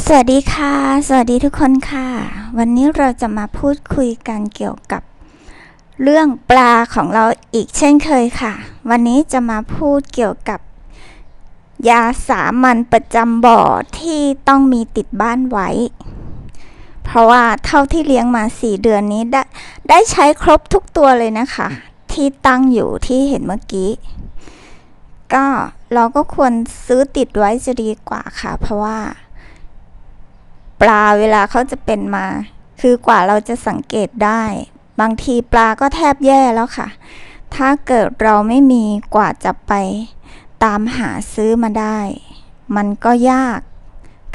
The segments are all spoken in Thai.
สวัสดีค่ะ สวัสดีทุกคนค่ะ วันนี้เราจะมาพูดคุยกันเกี่ยวกับ เรื่องปลาของเราอีกเช่นเคยค่ะ วันนี้จะมาพูดเกี่ยวกับ ยาสามัญประจำบ่อที่ต้องมีติดบ้านไว้ เพราะว่าเท่าที่เลี้ยงมาสี่เดือนนี้ได้ได้ใช้ครบทุกตัวเลยนะคะ ที่ตั้งอยู่ที่เห็นเมื่อกี้ ก็เราก็ควรซื้อติดไว้จะดีกว่าค่ะ เพราะว่า ปลาเวลาเขาจะเป็นมา คือกว่าเราจะสังเกตได้ บางทีปลาก็แทบแย่แล้วค่ะ ถ้าเกิดเราไม่มีกว่าจะไป ตามหาซื้อมาได้ มันก็ยาก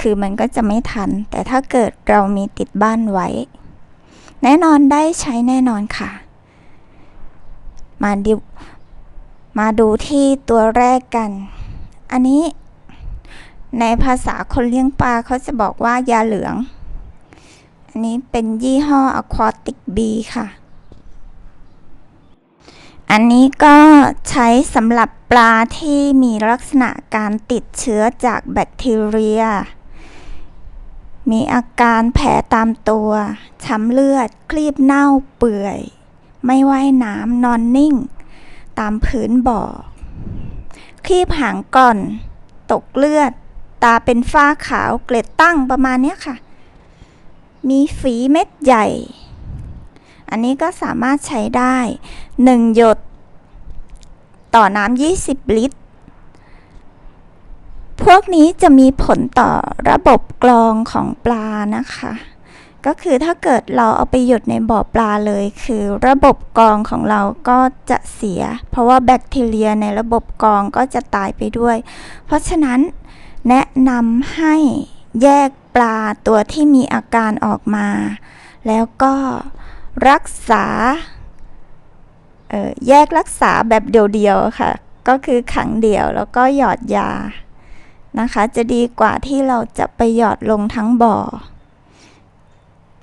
คือมันก็จะไม่ทัน แต่ถ้าเกิดเรามีติดบ้านไว้ แน่นอนได้ใช้แน่นอนค่ะ มาดูมาดูที่ตัวแรกกัน อันนี้ ในภาษาคนเลี้ยงปลาเขาจะบอกว่ายาเหลือง อันนี้เป็นยี่ห้อ Aquatic B ค่ะ อันนี้ก็ใช้สำหรับปลาที่มีลักษณะการติดเชื้อจากแบคทีเรีย มีอาการแผลตามตัว ช้ำเลือด คลีบเน่าเปื่อย ไม่ว่ายน้ำนอนนิ่ง ตามพื้นบ่อคลีบหางก่อน ตกเลือด ตาเป็นฝ้าขาวเกล็ดตั้งประมาณนี้ค่ะ มีฝีเม็ดใหญ่ อันนี้ก็สามารถใช้ได้ 1 หยด ต่อน้ำ20 ลิตร พวกนี้จะมีผลต่อระบบกรองของปลานะคะ ก็คือถ้าเกิดเราเอาไปหยดในบ่อปลาเลย คือระบบกรองของเราก็จะเสีย เพราะว่าแบคทีเรียในระบบกรองก็จะตายไปด้วย เพราะฉะนั้น แนะนำให้แยกปลาตัวที่มีอาการออกมา แล้วก็รักษาแยกรักษาแบบเดียวๆค่ะ ก็คือขังเดี่ยวแล้วก็หยอดยานะคะ จะดีกว่าที่เราจะไปหยอดลงทั้งบ่อ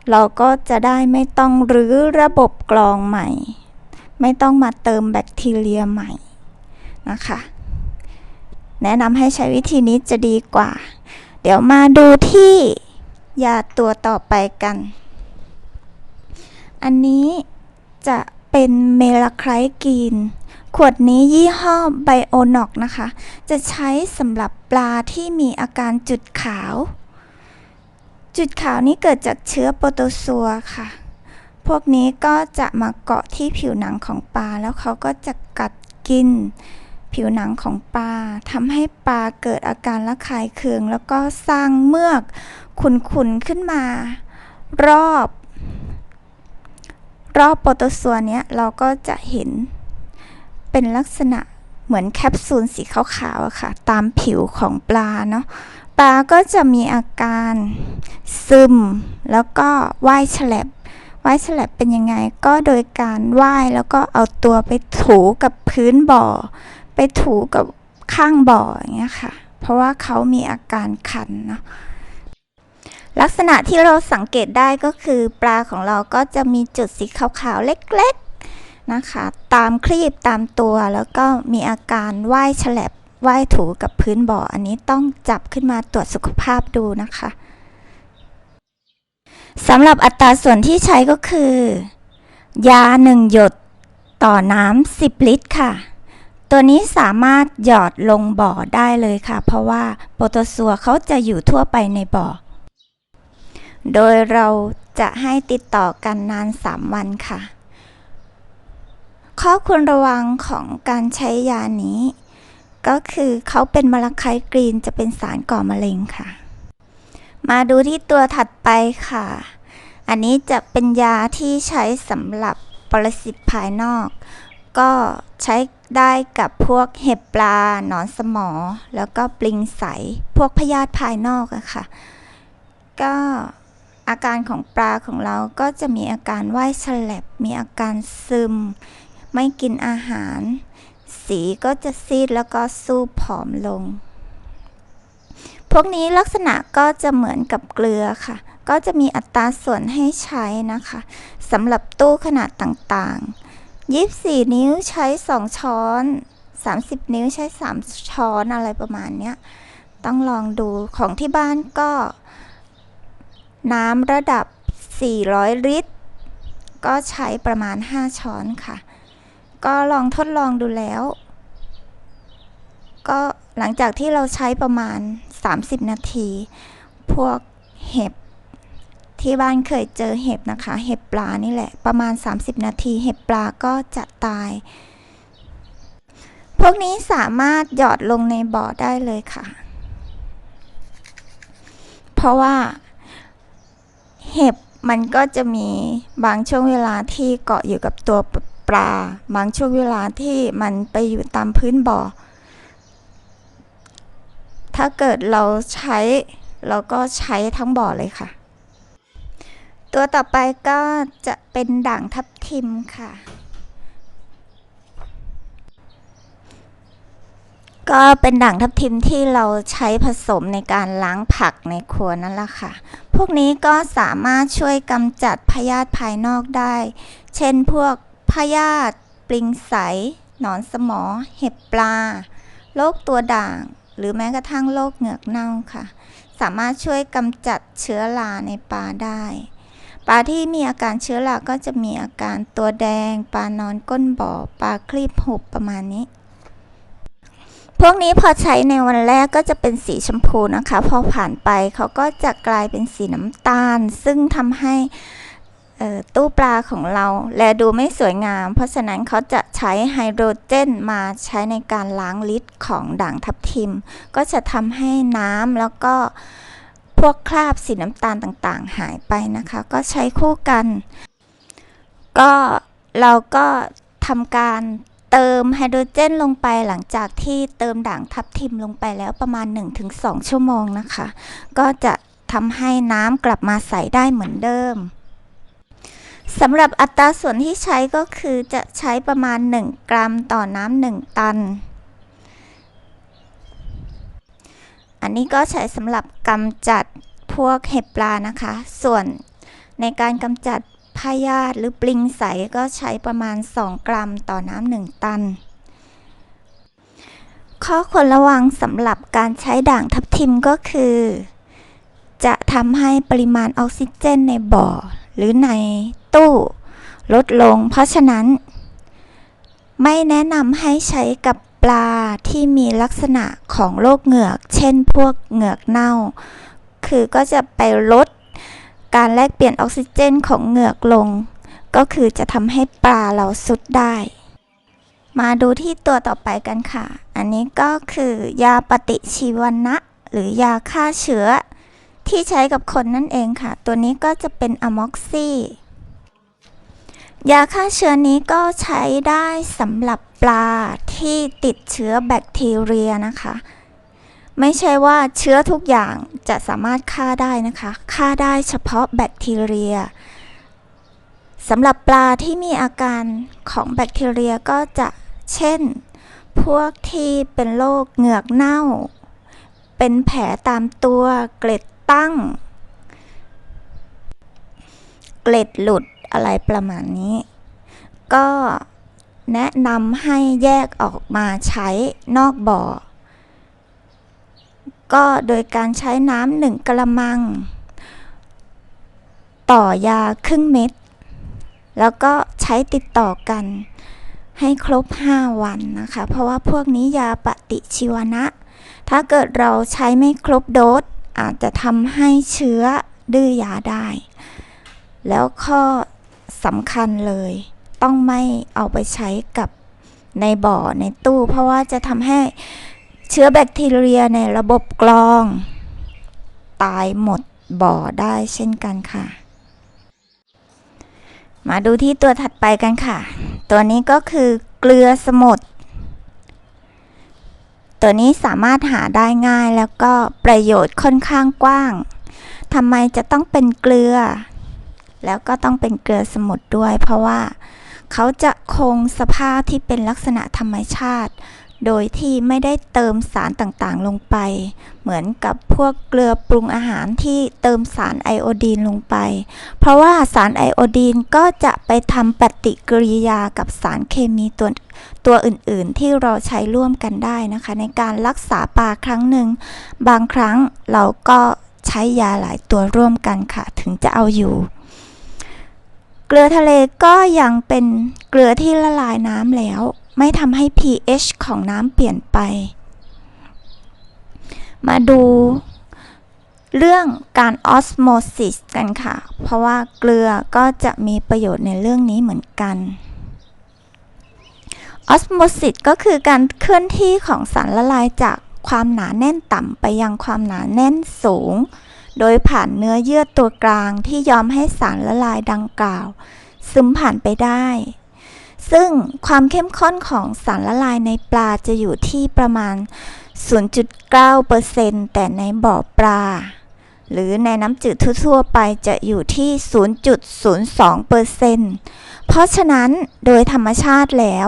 เราก็จะได้ไม่ต้องรื้อระบบกรองใหม่ ไม่ต้องมาเติมแบคทีเรียใหม่นะคะ แนะนำให้ใช้วิธีนี้จะดีกว่า เดี๋ยวมาดูที่ยาตัวต่อไปกัน อันนี้จะเป็นเมลาไครกีน ขวดนี้ยี่ห้อไบโอนอกนะคะ จะใช้สำหรับปลาที่มีอาการจุดขาว จุดขาวนี้เกิดจากเชื้อโปรโตซัวค่ะ พวกนี้ก็จะมาเกาะที่ผิวหนังของปลา แล้วเขาก็จะกัดกิน ผิวหนังของปลาทำให้ปลาเกิดอาการระคายเคือง แล้วก็สร้างเมือกขุนๆขึ้นมา รอบ รอบโปรโตซัวเนี้ยเราก็จะเห็นเป็นลักษณะเหมือนแคปซูลสีขาวๆอะค่ะ ตามผิวของปลาเนาะปลาก็จะมีอาการซึม แล้วก็ว่ายฉลบว่ายฉลบเป็นยังไงก็โดยการว่ายแล้วก็เอาตัวไปถูกับพื้นบ่อ ไปถูกับข้างบ่ออย่างเงี้ยค่ะ เพราะว่าเขามีอาการคันเนาะลักษณะที่เราสังเกตได้ก็คือปลาของเราก็จะมีจุดสีขาวๆ เล็กๆนะคะ ตามครีบตามตัวแล้วก็มีอาการว่ายฉลบว่ายถูกับพื้นบ่อ อันนี้ต้องจับขึ้นมาตรวจสุขภาพดูนะคะสำหรับอัตราส่วนที่ใช้ก็คือ ยา 1 หยดต่อน้ำ10 ลิตรค่ะ ตัวนี้สามารถหยอดลงบ่อได้เลยค่ะ เพราะว่าโปรโตซัวเขาจะอยู่ทั่วไปในบ่อ โดยเราจะให้ติดต่อกันนาน 3 วันค่ะ ข้อควรระวังของการใช้ยานี้ ก็คือเขาเป็นมะระไคกรีนจะเป็นสารก่อมะเร็งค่ะ มาดูที่ตัวถัดไปค่ะ อันนี้จะเป็นยาที่ใช้สำหรับปรสิตภายนอก ก็ใช้ ได้กับพวกเห็บปลา หนอนสมอ แล้วก็ปลิงใส พวกพยาธิภายนอกอะค่ะ ก็อาการของปลาของเราก็จะมีอาการว่ายฉลับ มีอาการซึม ไม่กินอาหาร สีก็จะซีดแล้วก็สู้ผอมลง พวกนี้ลักษณะก็จะเหมือนกับเกลือค่ะ ก็จะมีอัตราส่วนให้ใช้นะคะสำหรับตู้ขนาดต่างๆ 24นิ้วใช้2ช้อน30นิ้วใช้3ช้อนอะไรประมาณเนี้ยต้องลองดูของที่บ้านก็ น้ำระดับ 400 ลิตร ก็ใช้ประมาณ 5 ช้อนค่ะ ก็ลองทดลองดูแล้ว ก็หลังจากที่เราใช้ประมาณ 30 นาที พวกเห็บ ที่บ้านเคยเจอเห็บนะคะ เห็บปลานี่แหละ ประมาณ 30 นาที เห็บปลาก็จะตาย พวกนี้สามารถหยอดลงในบ่อได้เลยค่ะ เพราะว่าเห็บมันก็จะมีบางช่วงเวลาที่เกาะอยู่กับตัวปลา บางช่วงเวลาที่มันไปอยู่ตามพื้นบ่อ ถ้าเกิดเราใช้เราก็ใช้ทั้งบ่อเลยค่ะ ตัวต่อไปก็จะเป็นด่างทับทิมค่ะ ก็เป็นด่างทับทิมที่เราใช้ผสมในการล้างผักในครัวนั่นแหละค่ะ พวกนี้ก็สามารถช่วยกำจัดพยาธิภายนอกได้ เช่นพวกพยาธิปลิงใส หนอนสมอ เห็บปลา โรคตัวด่าง หรือแม้กระทั่งโรคเหงือกเน่าค่ะ สามารถช่วยกำจัดเชื้อราในปลาได้ ปลาที่มีอาการเชื้อราก็จะมีอาการตัวแดง ปลานอนก้นบ่อ ปลาคลีบหุบประมาณนี้ พวกนี้พอใช้ในวันแรกก็จะเป็นสีชมพูนะคะ พอผ่านไปเขาก็จะกลายเป็นสีน้ำตาล ซึ่งทำให้ตู้ปลาของเรา แลดูไม่สวยงาม เพราะฉะนั้นเขาจะใช้ไฮโดรเจนมาใช้ในการล้างลิตรของด่างทับทิม ก็จะทำให้น้ำแล้วก็ วกคราบสีน้ำตาลต่างๆ หายไปนะคะ ก็ใช้คู่กัน ก็เราก็ทำการเติมไฮโดรเจนลงไปหลังจากที่เติมด่างทับทิมลงไปแล้วประมาณ 1-2 ชั่วโมงนะคะ ก็จะทำให้น้ำกลับมาใสได้เหมือนเดิมสำหรับอัตราส่วนที่ใช้ก็คือจะใช้ประมาณ 1 กรัมต่อน้ำ1ตัน อันนี้ก็ใช้สำหรับกำจัดพวกเห็บปลานะคะ ส่วนในการกำจัดพยาธิหรือปลิงใสก็ใช้ประมาณ 2 กรัมต่อน้ำ1ตัน ข้อควรระวังสำหรับการใช้ด่างทับทิมก็คือ จะทำให้ปริมาณออกซิเจนในบ่อ หรือในตู้ลดลง เพราะฉะนั้น ไม่แนะนำให้ใช้กับ ปลาที่มีลักษณะของโรคเหงือก เช่นพวกเหงือกเน่า คือก็จะไปลดการแลกเปลี่ยนออกซิเจนของเหงือกลง ก็คือจะทำให้ปลาเราสุดได้ มาดูที่ตัวต่อไปกันค่ะ อันนี้ก็คือยาปฏิชีวนะ หรือยาฆ่าเชื้อ ที่ใช้กับคนนั่นเองค่ะ ตัวนี้ก็จะเป็นอะม็อกซี่ยาฆ่าเชื้อนี้ก็ใช้ได้สำหรับปลา ที่ติดเชื้อแบคทีเรียนะคะ ไม่ใช่ว่าเชื้อทุกอย่างจะสามารถฆ่าได้นะคะฆ่าได้เฉพาะแบคทีเรียสำหรับปลาที่มีอาการของแบคทีเรียก็จะเช่น พวกที่เป็นโรคเหงือกเน่า เป็นแผลตามตัวเกล็ดตั้ง เกล็ดหลุดอะไรประมาณนี้ ก็ แนะนำให้แยกออกมาใช้นอกบ่อ ก็โดยการใช้น้ำหนึ่งกระมัง ต่อยาครึ่งเม็ด แล้วก็ใช้ติดต่อกันให้ครบ 5 วันนะคะ เพราะว่าพวกนี้ยาปฏิชีวนะ ถ้าเกิดเราใช้ไม่ครบโดสอาจจะทำให้เชื้อดื้อยาได้ แล้วข้อสำคัญเลย ต้องไม่เอาไปใช้กับในบ่อในตู้ เพราะว่าจะทำให้เชื้อแบคทีเรียในระบบกรอง ตายหมดบ่อได้เช่นกันค่ะ มาดูที่ตัวถัดไปกันค่ะ ตัวนี้ก็คือเกลือสมุทรตัวนี้สามารถหาได้ง่ายแล้วก็ประโยชน์ค่อนข้างกว้างทำไมจะต้องเป็นเกลือ แล้วก็ต้องเป็นเกลือสมุทรด้วย เพราะว่า เขาจะคงสภาพที่เป็นลักษณะธรรมชาติ โดยที่ไม่ได้เติมสารต่างๆลงไป เหมือนกับพวกเกลือปรุงอาหารที่เติมสารไอโอดีนลงไป เพราะว่าสารไอโอดีนก็จะไปทำปฏิกิริยากับสารเคมีตัวตัวอื่นๆ ที่เราใช้ร่วมกันได้นะคะ ในการรักษาปลาครั้งหนึ่ง บางครั้งเราก็ใช้ยาหลายตัวร่วมกันค่ะ ถึงจะเอาอยู่ เกลือทะเลก็ยังเป็นเกลือที่ละลายน้ำแล้ว ไม่ทำให้ pH ของน้ำเปลี่ยนไป มาดูเรื่องการออสโมซิสกันค่ะ เพราะว่าเกลือก็จะมีประโยชน์ในเรื่องนี้เหมือนกันออสโมซิสก็คือการเคลื่อนที่ของสารละลายจากความหนาแน่นต่ำไปยังความหนาแน่นสูง โดยผ่านเนื้อเยื่อตัวกลางที่ยอมให้สารละลายดังกล่าว ซึมผ่านไปได้ ซึ่งความเข้มข้นของสารละลายในปลาจะอยู่ที่ประมาณ 0.9%แต่ในบ่อปลา หรือในน้ำจืดทั่วๆไปจะอยู่ที่ 0.02%เพราะฉะนั้นโดยธรรมชาติแล้ว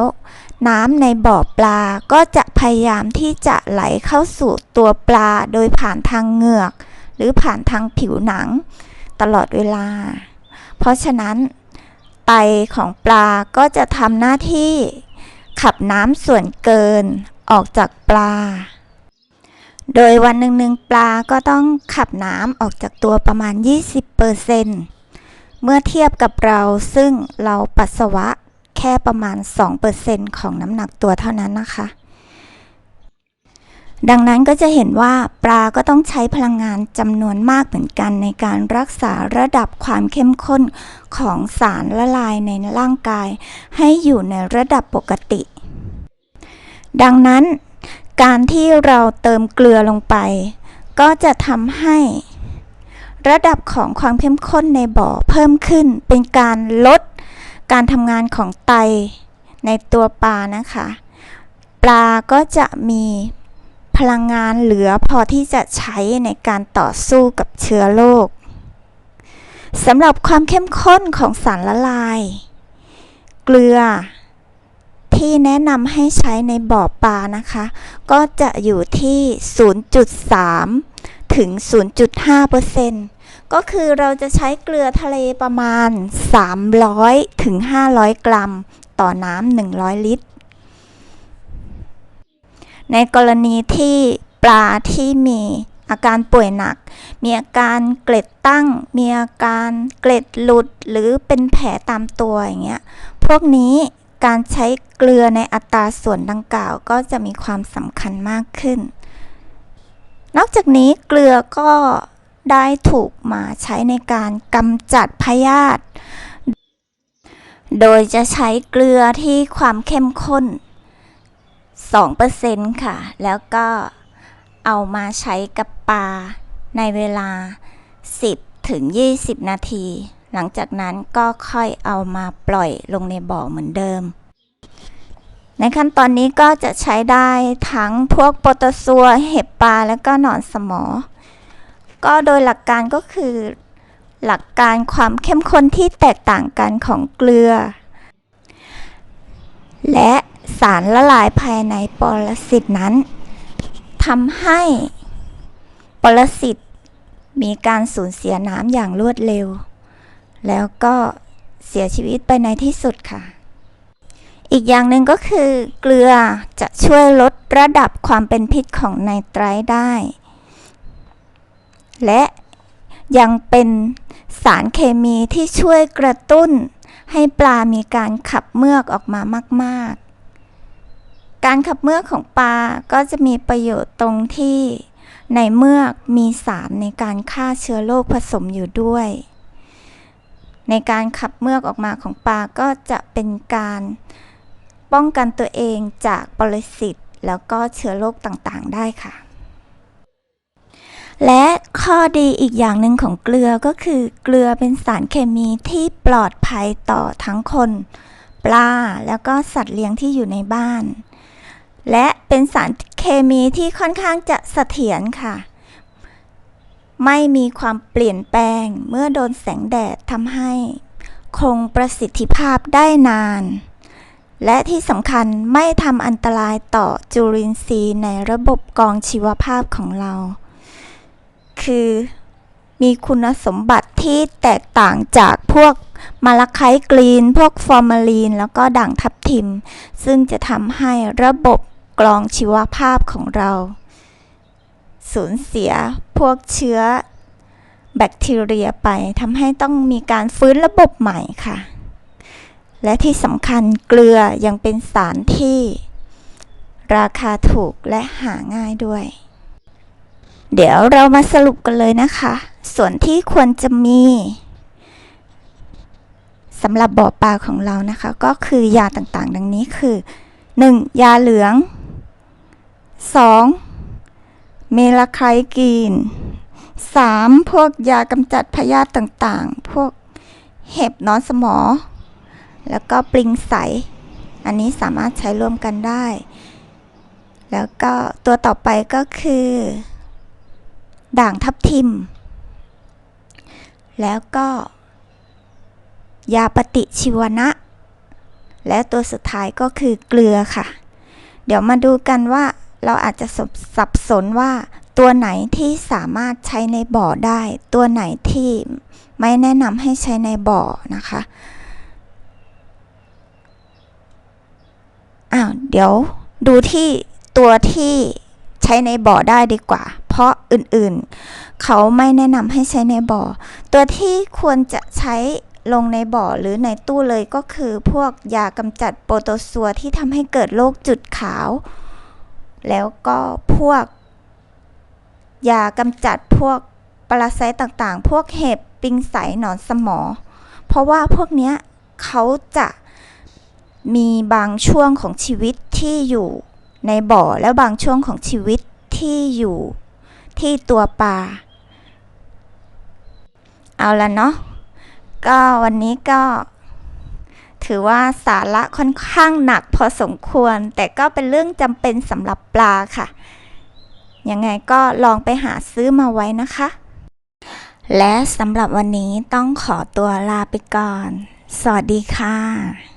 น้ำในบ่อปลาก็จะพยายามที่จะไหลเข้าสู่ตัวปลาโดยผ่านทางเหงือก หรือผ่านทางผิวหนังตลอดเวลา เพราะฉะนั้นไตของปลาก็จะทำหน้าที่ขับน้ำส่วนเกินออกจากปลา โดยวันหนึ่งๆปลาก็ต้องขับน้ำออกจากตัวประมาณ 20%เมื่อเทียบกับเราซึ่งเราปัสสาวะแค่ประมาณ 2%ของน้ำหนักตัวเท่านั้นนะคะ ดังนั้นก็จะเห็นว่าปลาก็ต้องใช้พลังงานจำนวนมากเหมือนกันในการรักษาระดับความเข้มข้นของสารละลายในร่างกาย ให้อยู่ในระดับปกติ ดังนั้น การที่เราเติมเกลือลงไป ก็จะทำให้ ระดับของความเข้มข้นในบ่อเพิ่มขึ้น เป็นการลดการทำงานของไตในตัวปลานะคะ ปลาก็จะมี พลังงานเหลือพอที่จะใช้ในการต่อสู้กับเชื้อโรคสำหรับความเข้มข้นของสารละลาย เกลือ ที่แนะนำให้ใช้ในบ่อปลานะคะ ก็จะอยู่ที่ 0.3 ถึง 0.5%ก็คือเราจะใช้เกลือทะเลประมาณ 300 ถึง 500 กรัม ต่อน้ำ 100 ลิตร ในกรณีที่ปลาที่มีอาการป่วยหนัก มีอาการเกล็ดตั้ง มีอาการเกล็ดหลุดหรือเป็นแผลตามตัวอย่างเงี้ย พวกนี้การใช้เกลือในอัตราส่วนดังกล่าวก็จะมีความสำคัญมากขึ้น นอกจากนี้เกลือก็ได้ถูกมาใช้ในการกำจัดพยาธิ โดยจะใช้เกลือที่ความเข้มข้น 2%ค่ะ แล้วก็เอามาใช้กับปลาในเวลา 10 ถึง 20 นาที หลังจากนั้นก็ค่อยเอามาปล่อยลงในบ่อเหมือนเดิม ในขั้นตอนนี้ก็จะใช้ได้ทั้งพวกโปรโตซัว เห็บปลา แล้วก็หนอนสมอ ก็โดยหลักการก็คือ หลักการความเข้มข้นที่แตกต่างกันของเกลือ และารละลายภายในปรสิตนั้นทำให้ปรสิตมีการสูญเสียน้ำอย่างรวดเร็ว แล้วก็เสียชีวิตไปในที่สุดค่ะ อีกอย่างหนึ่งก็คือ เกลือจะช่วยลดระดับความเป็นพิษของไนไตรท์ได้ และยังเป็นสารเคมีที่ช่วยกระตุ้นให้ปลามีการขับเมือกออกมามาก ๆ การขับเมือกของปลาก็จะมีประโยชน์ตรงที่ในเมือกมีสารในการฆ่าเชื้อโรคผสมอยู่ด้วย ในการขับเมือกออกมาของปลาก็จะเป็นการป้องกันตัวเองจากปรสิตแล้วก็เชื้อโรคต่างๆ ได้ค่ะ และข้อดีอีกอย่างหนึ่งของเกลือก็คือเกลือเป็นสารเคมีที่ปลอดภัยต่อทั้งคน ปลาแล้วก็สัตว์เลี้ยงที่อยู่ในบ้าน และเป็นสารเคมีที่ค่อนข้างจะเสถียรค่ะ ไม่มีความเปลี่ยนแปลงเมื่อโดนแสงแดดทำให้ คงประสิทธิภาพได้นาน และที่สำคัญไม่ทำอันตรายต่อจุลินทรีย์ในระบบกองชีวภาพของเรา คือมีคุณสมบัติที่แตกต่างจากพวกมาลาไคกรีน พวกฟอร์มาลีน แล้วก็ด่างทับทิม ซึ่งจะทำให้ระบบ กรองชีวภาพของเรา สูญเสียพวกเชื้อแบคทีเรียไปทำให้ต้องมีการฟื้นระบบใหม่ค่ะ และที่สำคัญเกลือยังเป็นสารที่ ราคาถูกและหาง่ายด้วย เดี๋ยวเรามาสรุปกันเลยนะคะ ส่วนที่ควรจะมีสำหรับบ่อปลาของเรานะคะ ก็คือยาต่างๆ ดังนี้คือ 1. ยาเหลือง 2. เมลาไคกีน 3. พวกยากำจัดพยาธิต่างๆ พวกเห็บนอนสมอ แล้วก็ปลิงใส อันนี้สามารถใช้ร่วมกันได้ แล้วก็ตัวต่อไปก็คือ ด่างทับทิม แล้วก็ ยาปฏิชีวนะ และตัวสุดท้ายก็คือเกลือค่ะ เดี๋ยวมาดูกันว่า เราอาจจะสับสนว่า ตัวไหนที่สามารถใช้ในบ่อได้ ตัวไหนที่ไม่แนะนำให้ใช้ในบ่อนะคะอ้าวเดี๋ยวดูที่ตัวที่ใช้ในบ่อได้ดีกว่า เพราะอื่นๆ เขาไม่แนะนำให้ใช้ในบ่อ ตัวที่ควรจะใช้ลงในบ่อหรือในตู้เลยก็คือพวกยากำจัดโปรโตซัวที่ทำให้เกิดโรคจุดขาว แล้วก็พวก ยากำจัดพวกปรสิตต่างๆ พวกเห็บปิงใสหนอนสมอ เพราะว่าพวกเนี้ยเขาจะมีบางช่วงของชีวิตที่อยู่ในบ่อแล้วบางช่วงของชีวิตที่อยู่ที่ตัวปลา เอาละเนาะ ก็วันนี้ก็ ถือว่าสาระค่อนข้างหนักพอสมควร แต่ก็เป็นเรื่องจำเป็นสำหรับปลาค่ะ ยังไงก็ลองไปหาซื้อมาไว้นะคะ และสำหรับวันนี้ต้องขอตัวลาไปก่อน สวัสดีค่ะ